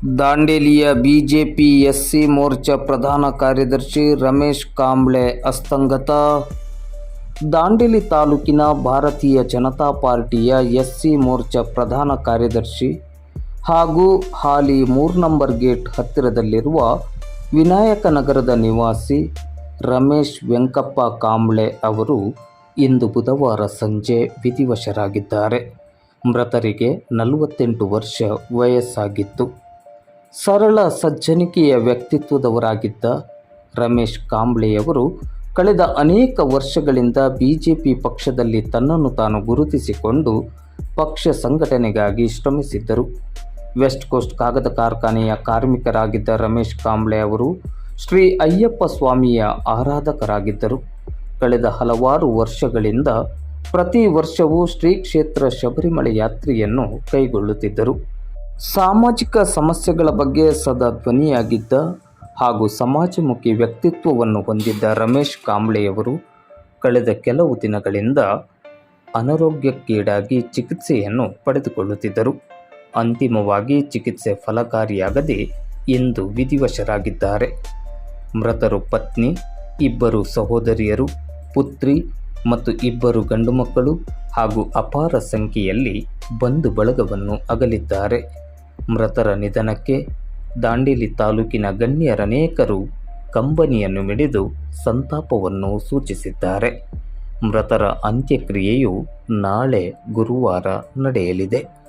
ದಾಂಡೇಲಿಯ BJP SC Morcha ಪ್ರಧಾನ ಕಾರ್ಯದರ್ಶಿ ರಮೇಶ್ ಕಾಂಬ್ಳೆ ಅಸ್ತಂಗತ. ದಾಂಡೇಲಿ ತಾಲೂಕಿನ ಭಾರತೀಯ ಜನತಾ ಪಾರ್ಟಿಯ ಎಸ್ಸಿ ಮೋರ್ಚಾ ಪ್ರಧಾನ ಕಾರ್ಯದರ್ಶಿ ಹಾಗೂ ಹಾಲಿ ಮೂರು ನಂಬರ್ ಗೇಟ್ ಹತ್ತಿರದಲ್ಲಿರುವ ವಿನಾಯಕ ನಗರದ ನಿವಾಸಿ ರಮೇಶ್ ವೆಂಕಪ್ಪ ಕಾಂಬ್ಳೆ ಅವರು ಇಂದು ಬುಧವಾರ ಸಂಜೆ ವಿಧಿವಶರಾಗಿದ್ದಾರೆ. ಮೃತರಿಗೆ ನಲವತ್ತೆಂಟು ವರ್ಷ ವಯಸ್ಸಾಗಿತ್ತು. ಸರಳ ಸಜ್ಜನಿಕೆಯ ವ್ಯಕ್ತಿತ್ವದವರಾಗಿದ್ದ ರಮೇಶ್ ಕಾಂಬ್ಳೆಯವರು ಕಳೆದ ಅನೇಕ ವರ್ಷಗಳಿಂದ ಬಿಜೆಪಿ ಪಕ್ಷದಲ್ಲಿ ತನ್ನನ್ನು ತಾನು ಗುರುತಿಸಿಕೊಂಡು ಪಕ್ಷ ಸಂಘಟನೆಗಾಗಿ ಶ್ರಮಿಸಿದ್ದರು. ವೆಸ್ಟ್ ಕೋಸ್ಟ್ ಕಾಗದ ಕಾರ್ಖಾನೆಯ ಕಾರ್ಮಿಕರಾಗಿದ್ದ ರಮೇಶ್ ಕಾಂಬ್ಳೆ ಅವರು ಶ್ರೀ ಅಯ್ಯಪ್ಪ ಸ್ವಾಮಿಯ ಆರಾಧಕರಾಗಿದ್ದರು. ಕಳೆದ ಹಲವಾರು ವರ್ಷಗಳಿಂದ ಪ್ರತಿ ವರ್ಷವೂ ಶ್ರೀ ಕ್ಷೇತ್ರ ಶಬರಿಮಲೆ ಯಾತ್ರೆಯನ್ನು ಕೈಗೊಳ್ಳುತ್ತಿದ್ದರು. ಸಾಮಾಜಿಕ ಸಮಸ್ಯೆಗಳ ಬಗ್ಗೆ ಸದಾ ಧ್ವನಿಯಾಗಿದ್ದ ಹಾಗೂ ಸಮಾಜಮುಖಿ ವ್ಯಕ್ತಿತ್ವವನ್ನು ಹೊಂದಿದ್ದ ರಮೇಶ್ ಕಾಂಬ್ಳೆಯವರು ಕಳೆದ ಕೆಲವು ದಿನಗಳಿಂದ ಅನಾರೋಗ್ಯಕ್ಕೀಡಾಗಿ ಚಿಕಿತ್ಸೆಯನ್ನು ಪಡೆದುಕೊಳ್ಳುತ್ತಿದ್ದರು. ಅಂತಿಮವಾಗಿ ಚಿಕಿತ್ಸೆ ಫಲಕಾರಿಯಾಗದೆ ಇಂದು ವಿಧಿವಶರಾಗಿದ್ದಾರೆ. ಮೃತರು ಪತ್ನಿ, ಇಬ್ಬರು ಸಹೋದರಿಯರು, ಪುತ್ರಿ ಮತ್ತು ಇಬ್ಬರು ಗಂಡು ಮಕ್ಕಳು ಹಾಗೂ ಅಪಾರ ಸಂಖ್ಯೆಯಲ್ಲಿ ಬಂಧು ಬಳಗವನ್ನು ಅಗಲಿದ್ದಾರೆ. ಮೃತರ ನಿಧನಕ್ಕೆ ದಾಂಡೇಲಿ ತಾಲೂಕಿನ ಗಣ್ಯರನೇಕರು ಕಂಬನಿಯನ್ನು ಮಿಡಿದು ಸಂತಾಪವನ್ನು ಸೂಚಿಸಿದ್ದಾರೆ. ಮೃತರ ಅಂತ್ಯಕ್ರಿಯೆಯು ನಾಳೆ ಗುರುವಾರ ನಡೆಯಲಿದೆ.